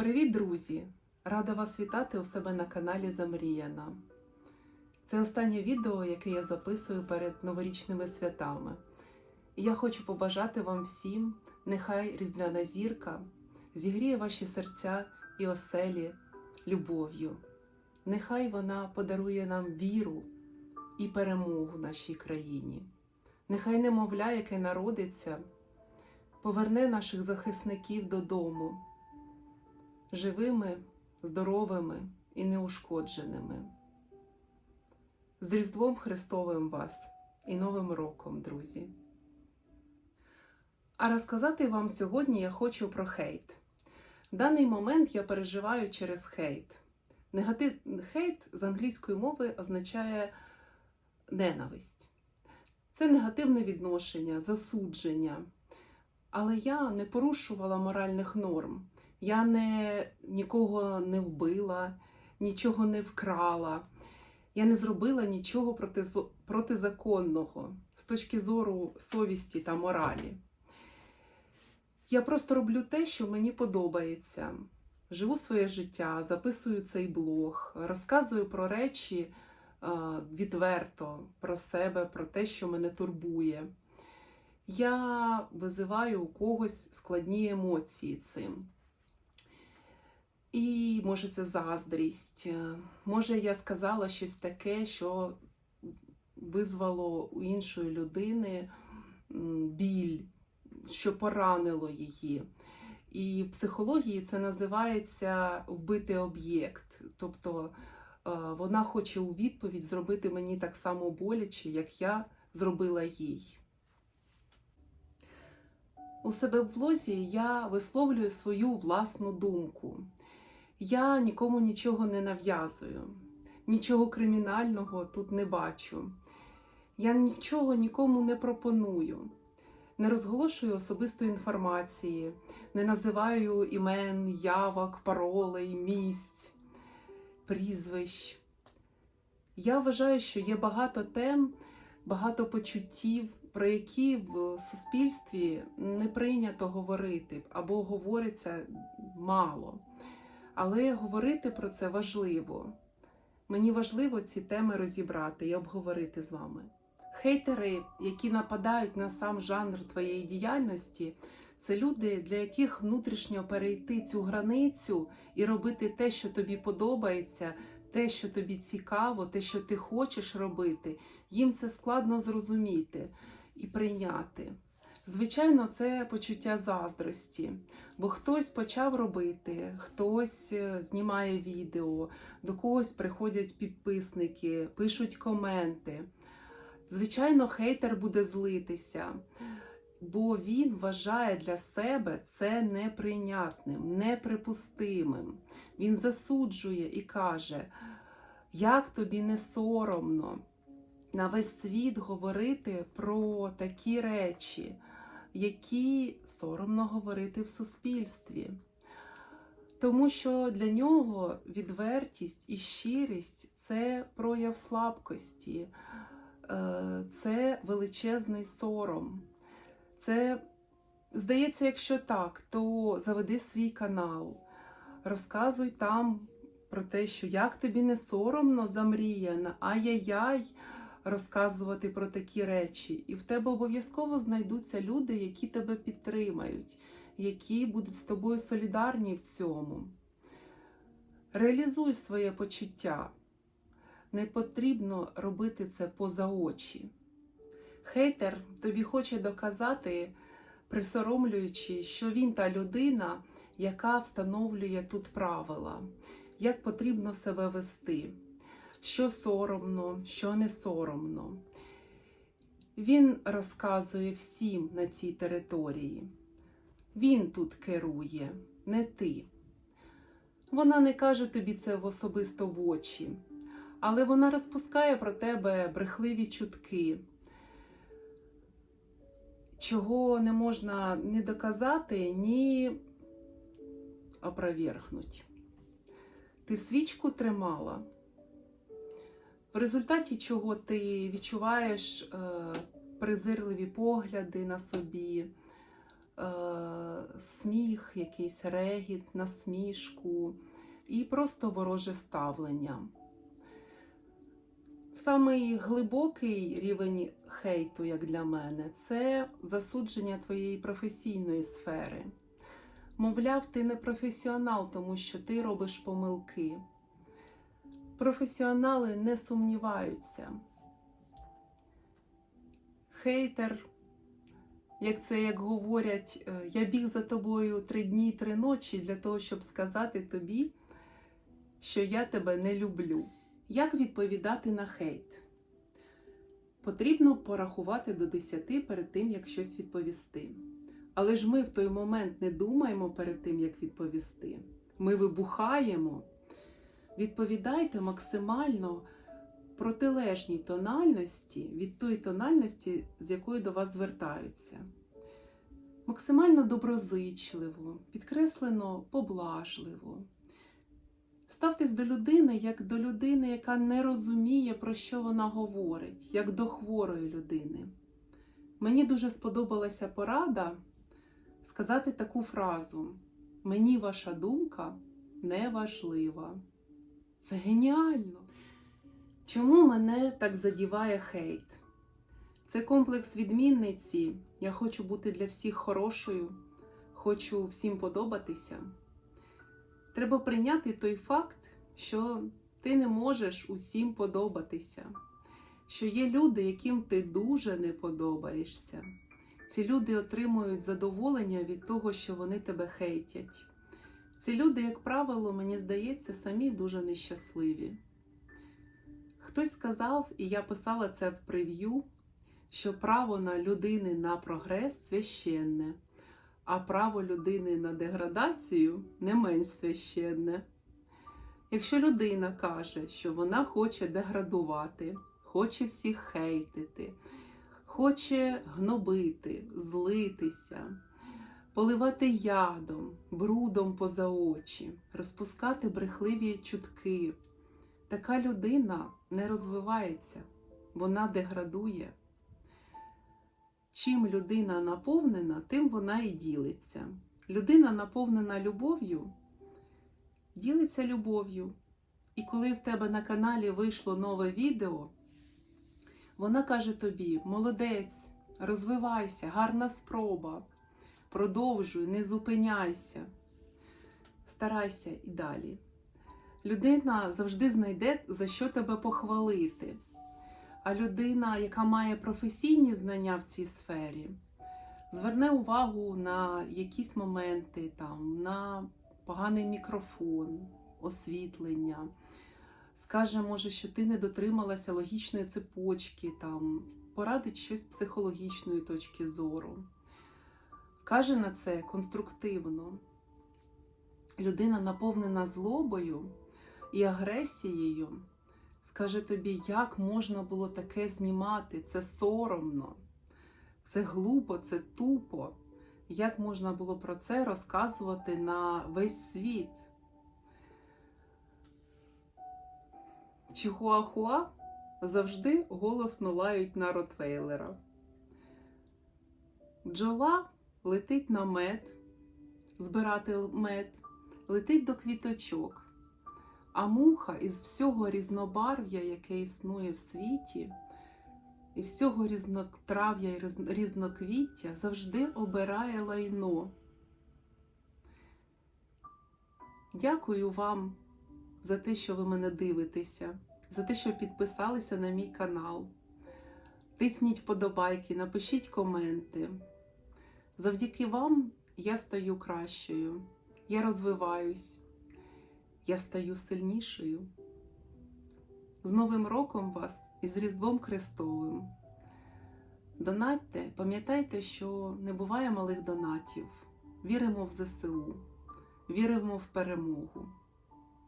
Привіт, друзі! Рада вас вітати у себе на каналі Замріяна. Це останнє відео, яке я записую перед новорічними святами. І я хочу побажати вам всім, нехай Різдвяна зірка зігріє ваші серця і оселі любов'ю. Нехай вона подарує нам віру і перемогу нашій країні. Нехай немовля, яке народиться, поверне наших захисників додому живими, здоровими і неушкодженими. З Різдвом Христовим вас і Новим роком, друзі! А розказати вам сьогодні я хочу про хейт. В даний момент я переживаю через хейт. Негатив хейт з англійської мови означає ненависть. Це негативне відношення, засудження. Але я не порушувала моральних норм. Я не, нікого не вбила, нічого не вкрала. Я не зробила нічого протизаконного з точки зору совісті та моралі. Я просто роблю те, що мені подобається. Живу своє життя, записую цей блог, розказую про речі е, відверто, про себе, про те, що мене турбує. Я визиваю у когось складні емоції цим. І може це заздрість. е, Може, я сказала щось таке, що визвало у іншої людини біль, що поранило її. І в психології це називається вбитий об'єкт. Тобто е, вона хоче у відповідь зробити мені так само боляче, як я зробила їй. У себе в блозі я висловлюю свою власну думку. Я нікому нічого не нав'язую, нічого кримінального тут не бачу. Я нічого нікому не пропоную, не розголошую особистої інформації, не називаю імен, явок, паролей, місць, прізвищ. Я вважаю, що є багато тем, багато почуттів, про які в суспільстві не прийнято говорити або говориться мало. Але говорити про це важливо. Мені важливо ці теми розібрати і обговорити з вами. Хейтери, які нападають на сам жанр твоєї діяльності, це люди, для яких внутрішньо перейти цю границю і робити те, що тобі подобається, те, що тобі цікаво, те, що ти хочеш робити, їм це складно зрозуміти і прийняти. Звичайно, це почуття заздрості, бо хтось почав робити, хтось е, знімає відео, до когось приходять підписники, пишуть коменти. Звичайно, хейтер буде злитися, бо він вважає для себе це неприйнятним, неприпустимим. Він засуджує і каже, як тобі не соромно на весь світ говорити про такі речі, які соромно говорити в суспільстві. Тому що для нього відвертість і щирість це прояв слабкості, е, це величезний сором. Це, здається, якщо так, то заведи свій канал, розказуй там про те, що як тобі не соромно замріяна, ай-яй-яй, розказувати про такі речі. І в тебе обов'язково знайдуться люди, які тебе підтримають, які будуть з тобою солідарні в цьому. Реалізуй своє почуття. Не потрібно робити це поза очі. Хейтер тобі хоче доказати, присоромлюючи, що він та людина, яка встановлює тут правила, як потрібно себе вести що соромно, що не соромно. Він розказує всім на цій території. Він тут керує, не ти. Вона не каже тобі це в особисто в очі, але вона розпускає про тебе брехливі чутки, чого не можна ні доказати, ні опровергнуть. Ти свічку тримала в результаті чого ти відчуваєш е, презирливі погляди на собі, е, сміх, якийсь регіт, насмішку і просто вороже ставлення. Самий глибокий рівень хейту, як для мене, це засудження твоєї професійної сфери. Мовляв, ти не професіонал, тому що ти робиш помилки. Професіонали не сумніваються. Хейтер, як це як говорять, е, я біг за тобою три дні, три ночі для того, щоб сказати тобі, що я тебе не люблю. Як відповідати на хейт? Потрібно порахувати до 10 перед тим, як щось відповісти. Але ж ми в той момент не думаємо перед тим, як відповісти. Ми вибухаємо. Відповідайте максимально протилежній тональності від тої тональності, з якою до вас звертаються. Максимально доброзичливо, підкреслено поблажливо. Ставтесь до людини як до людини, яка не розуміє, про що вона говорить, як до хворої людини. Мені дуже сподобалася порада сказати таку фразу: Мені ваша думка не важлива. Це геніально. Чому мене так задіває хейт? Це комплекс відмінниці. Я хочу бути для всіх хорошою, хочу всім подобатися. Треба прийняти той факт, що ти не можеш усім подобатися, що є люди, яким ти дуже не подобаєшся. Ці люди отримують задоволення від того, що вони тебе хейтять. Ці люди, як правило, мені здається, самі дуже нещасливі. Хтось сказав, і я писала це в прев'ю, що право на людини на прогрес священне, а право людини на деградацію не менш священне. Якщо людина каже, що вона хоче деградувати, хоче всіх хейтити, хоче гнобити, злитися, поливати ядом, брудом поза очі, розпускати брехливі чутки, така людина не розвивається, вона деградує. Чим людина наповнена, тим вона і ділиться. Людина наповнена любов'ю, ділиться любов'ю. І коли в тебе на каналі вийшло нове відео, вона каже тобі: молодець, розвивайся, гарна спроба, продовжуй, не зупиняйся, старайся і далі. Людина завжди знайде, за що тебе похвалити. А людина, яка має професійні знання в цій сфері, зверне увагу на якісь моменти, там, на поганий мікрофон, освітлення, скаже, може, що ти не дотрималася логічної цепочки, там, порадить щось з психологічної точки зору. Каже на це конструктивно. Людина наповнена злобою і агресією. Скаже тобі, як можна було таке знімати? Це соромно, це глупо, це тупо. Як можна було про це розказувати на весь світ? Чихуахуа завжди голосно лають на Ротвейлера. Бджола летить на мед, збирати мед, летить до квіточок. А муха із всього різнобарв'я, яке існує в світі, і всього різнотрав'я і різноквіття завжди обирає лайно. Дякую вам за те, що ви мене дивитеся, за те, що підписалися на мій канал. Тисніть вподобайки, напишіть коменти. Завдяки вам я стаю кращою, я розвиваюсь. Я стаю сильнішою. З Новим роком вас і з Різдвом Христовим. Донатьте, пам'ятайте, що не буває малих донатів. Віримо в ЗСУ, віримо в перемогу.